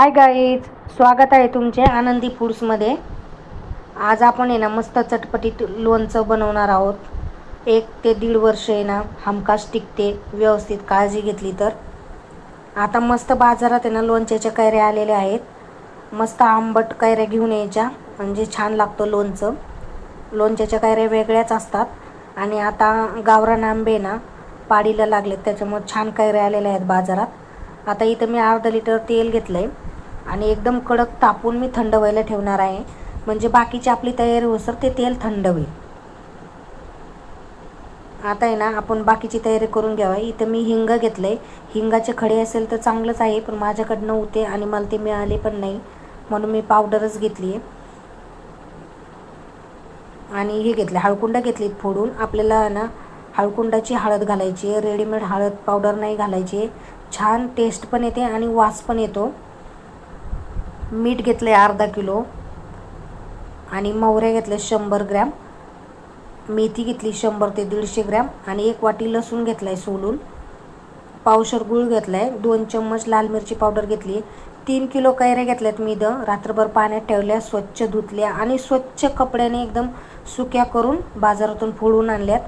Hi guys स्वागत आहे तुमचे आनंदी फूड्समध्ये. आज आपण आहे ना मस्त चटपटीत लोणचं बनवणार आहोत. एक ते दीड वर्ष आहे ना हमखास टिकते व्यवस्थित काळजी घेतली तर. आता मस्त बाजारात आहे ना लोणच्याच्या कैऱ्या आलेल्या आहेत. मस्त आंबट कैऱ्या घेऊन यायच्या म्हणजे छान लागतं लोणचं. लोणच्याच्या कैऱ्या वेगळ्याच असतात. आणि आता गावरान आंबे ना पाडीला लागलेत त्याच्यामुळे छान कैऱ्या आलेल्या आहेत बाजारात. आता इथं मी अर्धा लिटर तेल घेतलं आहे आणि एकदम कडक तापून मी थंड व्हायला ठेवणार आहे. म्हणजे बाकीची आपली तयारी होसर ते तेल थंड होईल. आता आहे ना आपण बाकीची तयारी करून घ्यावा. इथं मी हिंग घेतलं आहे हिंगाचे खडे असेल तर चांगलंच आहे पण माझ्याकडनं होते आणि मला ते मिळाले पण नाही. म्हणून मी पावडरच घेतली आहे आणि हे घेतले हळकुंड घेतली फोडून. आपल्याला ना हळकुंडाची हळद घालायची आहे. रेडीमेड हळद पावडर नाही घालायची छान टेस्ट पण येते आणि वास पण येतो. मीठ घेतलं आहे अर्धा किलो आणि मोहऱ्या घेतल्या शंभर ग्रॅम. मेथी घेतली शंभर ते दीडशे ग्रॅम आणि एक वाटी लसूण घेतला आहे सोलून. पावशर गूळ घेतला आहे दोन चम्मच लाल मिरची पावडर घेतली तीन किलो कैऱ्या घेतल्यात मी इथं रात्रभर पाण्यात ठेवल्या स्वच्छ धुतल्या आणि स्वच्छ कपड्याने एकदम सुक्या करून बाजारातून फोडून आणल्यात.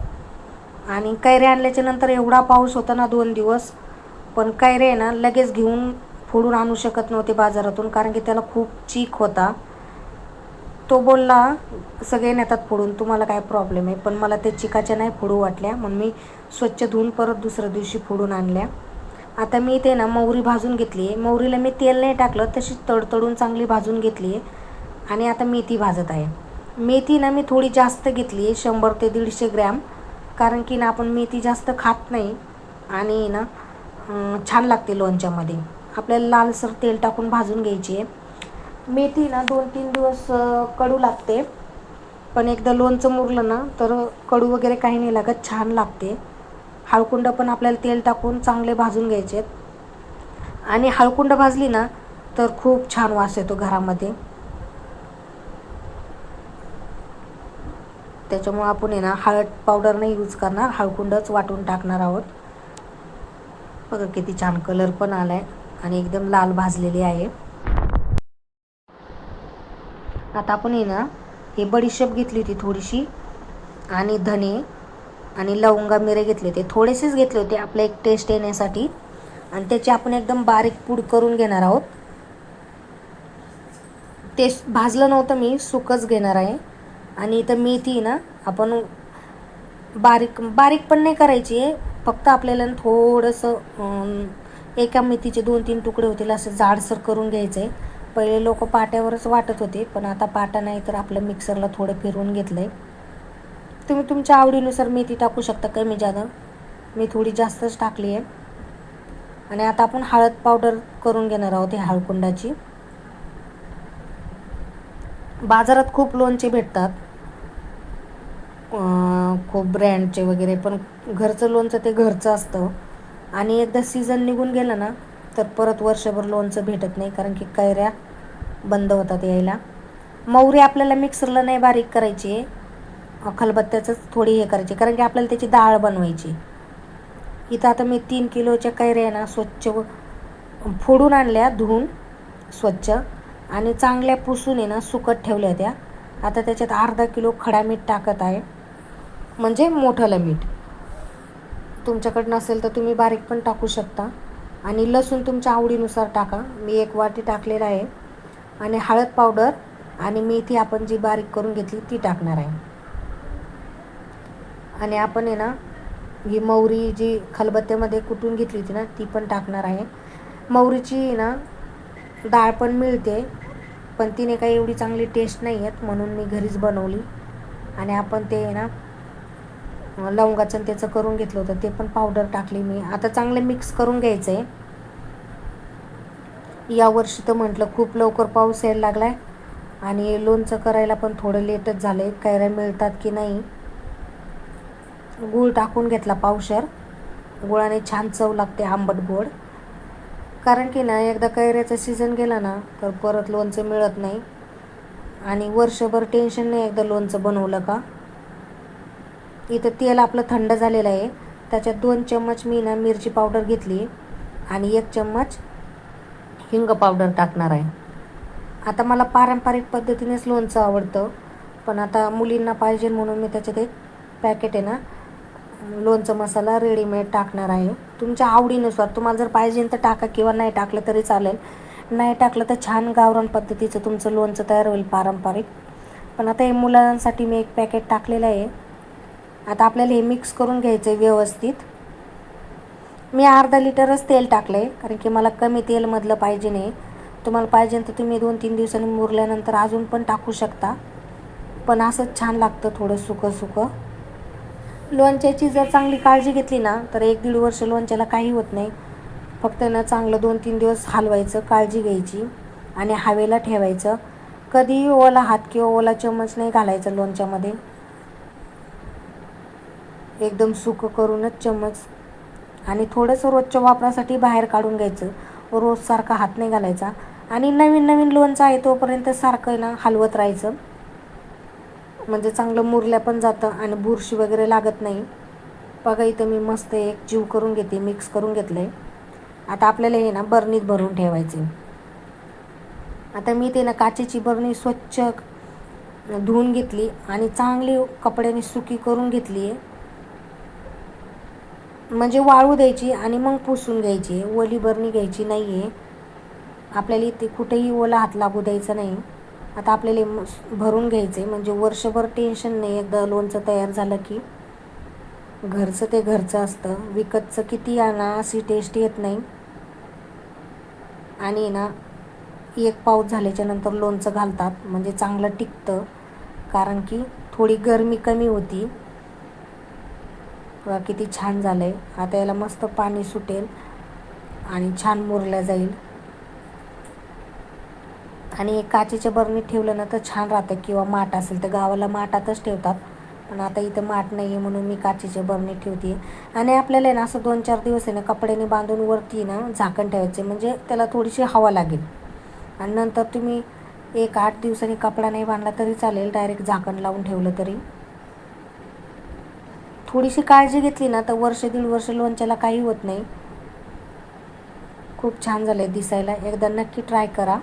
आणि कैऱ्या आणल्याच्या नंतर एवढा पाऊस होता ना दोन दिवस पण कैऱ्या आहे ना लगेच घेऊन फोडून आणू शकत नव्हते बाजारातून कारण की त्याला खूप चीक होता. तो बोलला सगळे नेतात फोडून तुम्हाला काय प्रॉब्लेम आहे? पण मला ते चिकाच्या नाही फोडू वाटल्या. म्हणून मी स्वच्छ धुवून परत दुसऱ्या दिवशी फोडून आणल्या. आता मी ते ना मौरी भाजून घेतली आहे. मोहरीला मी तेल नाही टाकलं तशी तडतडून चांगली भाजून घेतली आहे. आणि आता मेथी भाजत आहे. मेथी ना मी थोडी जास्त घेतली आहे शंभर ते दीडशे ग्रॅम. कारण की ना आपण मेथी जास्त खात नाही. आणि ना छान लागते लोणच्यामध्ये. आपल्याला लालसर तेल टाकून भाजून घ्यायची. आहे मेथी ना दोन तीन दिवस कडू लागते. पण एकदा लोणचं मुरलं ना तर कडू वगैरे काही नाही लागत छान लागते. हळकुंड पण आपल्याला तेल टाकून चांगले भाजून घ्यायचे. आहेत आणि हळकुंड भाजली ना तर खूप छान वास येतो घरामध्ये. त्याच्यामुळं आपण आहे ना हळद पावडर नाही यूज करणार हळकुंडच वाटून टाकणार आहोत. बघा किती छान कलर पण आला आहे आणि एकदम लाल भाजलेली आहे. आता आपण आहे ना हे बडीशेप घेतली होती थोडीशी आणि धने आणि लवंगा मिरे घेतले होते. थोडेसेच घेतले होते आपल्या एक टेस्ट येण्यासाठी. आणि त्याची आपण एकदम बारीक पूड करून घेणार आहोत. ते भाजलं नव्हतं मी सुकच घेणार आहे. आणि इथं मेथी ना आपण बारीक बारीक पण नाही करायची आहे. फक्त आपल्याला थोडंसं एका मेथीचे दोन तीन तुकडे होतील असं जाडसर करून घ्यायचं आहे पहिले लोक पाट्यावरच वाटत होते पण आता पाटा नाही तर आपलं मिक्सरला थोडं फिरवून घेतलं आहे तुम्ही तुमच्या आवडीनुसार मेथी टाकू शकता कमी जादा. मी थोडी जास्तच टाकली आहे. आणि आता आपण हळद पावडर करून घेणार आहोत ह्या हळकुंडाची. बाजारात खूप लोणचे भेटतात. खूप ब्रँडचे वगैरे पण घरचं लोणचं ते घरचं असतं. आणि एकदा सीझन निघून गेलं ना तर परत वर्षभर लोणचं भेटत नाही कारण की कैऱ्या बंद होतात यायला. मोहरी आपल्याला मिक्सरला नाही बारीक करायची. खलबत्त्याचंच थोडी हे करायची कारण की आपल्याला त्याची डाळ बनवायची. इथं आता मी तीन किलोच्या कैऱ्या ना स्वच्छ फोडून आणल्या धुवून स्वच्छ. आणि चांगल्या पुसून आहे ना सुकत ठेवल्या त्या. आता त्याच्यात अर्धा किलो खडा मीठ टाकत आहे. म्हणजे मोठंलं मीठ. तुमच्याकडं नसेल तर तुम्ही बारीक पण टाकू शकता. आणि लसूण तुमच्या आवडीनुसार टाका. मी एक वाटी टाकलेला आहे. आणि हळद पावडर आणि मेथी आपण जी बारीक करून घेतली ती टाकणार आहे. आणि आपण आहे ना ही मोहरी जी खलबत्त्यामध्ये कुटून घेतली होती ना ती पण टाकणार आहे. मोहरीची ना डाळ पण मिळते पण तिने काही एवढी चांगली टेस्ट नाही आहेत म्हणून मी घरीच बनवली. आणि आपण ते ना लवंगाचं त्याचं करून घेतलं होतं. ते पण पावडर टाकली मी. आता चांगले मिक्स करून घ्यायचं आहे यावर्षी तर म्हटलं खूप लवकर पाऊस यायला लागला आहे आणि लोणचं करायला पण थोडं लेटच झालं आहे कैऱ्या मिळतात की नाही. गूळ टाकून घेतला पावशर. गुळाने छान चव लागते आंबट गोड. कारण की ना एकदा कैऱ्याचा सीझन गेला ना तर परत लोणचं मिळत नाही. आणि वर्षभर टेन्शन नाही एकदा लोणचं बनवलं का. इथं तेल आपलं थंड झालेलं आहे. त्याच्यात दोन चम्मच मी ना मिरची पावडर घेतली आणि एक चम्मच हिंग पावडर टाकणार आहे. आता मला पारंपरिक पद्धतीनेच लोणचं आवडतं पण आता मुलींना पाहिजे म्हणून मी त्याच्यात एक पॅकेट आहे ना लोणचं मसाला रेडीमेड टाकणार आहे. तुमच्या आवडीनुसार तुम्हाला जर पाहिजे तर टाका किंवा नाही टाकलं तरी चालेल. नाही टाकलं तर छान गावरान पद्धतीचं तुमचं लोणचं तयार होईल पारंपरिक. पण आता हे मुलांसाठी मी एक पॅकेट टाकलेलं आहे. आता आपल्याला हे मिक्स करून घ्यायचं आहे व्यवस्थित. मी अर्धा लिटरच तेल टाकलं आहे कारण की मला कमी तेलमधलं पाहिजे नाही. तुम्हाला पाहिजे तर तुम्ही दोन तीन दिवसांनी मुरल्यानंतर अजून पण टाकू शकता. पण असंच छान लागतं थोडं सुकं सुकं. लोणच्याची जर चांगली काळजी घेतली ना तर एक दीड वर्ष लोणच्याला काही होत नाही. फक्त ना चांगलं दोन तीन दिवस हलवायचं काळजी घ्यायची आणि हवेला ठेवायचं. कधीही ओला हात किंवा ओला चम्मच नाही घालायचं लोणच्यामध्ये. एकदम सुकं करूनच चम्मच आणि थोडंसं रोजच्या वापरासाठी बाहेर काढून घ्यायचं. रोज सारखा हात नाही घालायचा. आणि नवीन नवीन लोणचं आहे तोपर्यंत सारखं ना हलवत राहायचं. म्हणजे चांगलं मुरल्या पण जातं आणि बुरशी वगैरे लागत नाही. बघा इथं मी मस्त एक जीव करून घेते मिक्स करून घेतलं आहे आता आपल्याला हे ना बरणीत भरून ठेवायचे. आता मी ते ना काचेची बरणी स्वच्छ धुवून घेतली आणि चांगली कपड्याने सुकी करून घेतली आहे म्हणजे वाळू द्यायची आणि मग पुसून घ्यायची. ओली बरणी घ्यायची नाही आहे आपल्याला इथे कुठेही ओला हात लागू द्यायचा नाही. आता आपल्याला भरून घ्यायचं आहे म्हणजे वर्षभर टेन्शन नाही. एकदा लोणचं तयार झालं की घरचं ते घरचं असतं. विकतचं किती आणा अशी टेस्ट येत नाही. आणि ना एक पाऊस झाल्याच्यानंतर लोणचं घालतात. म्हणजे चांगलं टिकतं. कारण की थोडी गरमी कमी होती. बघा किती छान झालं आहे आता याला मस्त पाणी सुटेल आणि छान मुरल्या जाईल. आणि एक काचेच्या बरणीत ठेवलं ना तर छान राहतं किंवा माठ असेल तर गावाला माठातच ठेवतात. पण आता इथं माठ नाही आहे म्हणून मी काचेच्या बरणीत ठेवते आणि आपल्याला ना असं दोन चार दिवस आहे ना कपड्याने बांधून वरती ना झाकण ठेवायचे. म्हणजे त्याला थोडीशी हवा लागेल. आणि नंतर तुम्ही एक आठ दिवसांनी कपडा नाही बांधला तरी चालेल. डायरेक्ट झाकण लावून ठेवलं तरी. थोडीशी काळजी घेतली ना तर वर्ष दीड वर्ष लोणच्याला काही होत नाही. खूप छान झालं आहे दिसायला. एकदा नक्की ट्राय करा.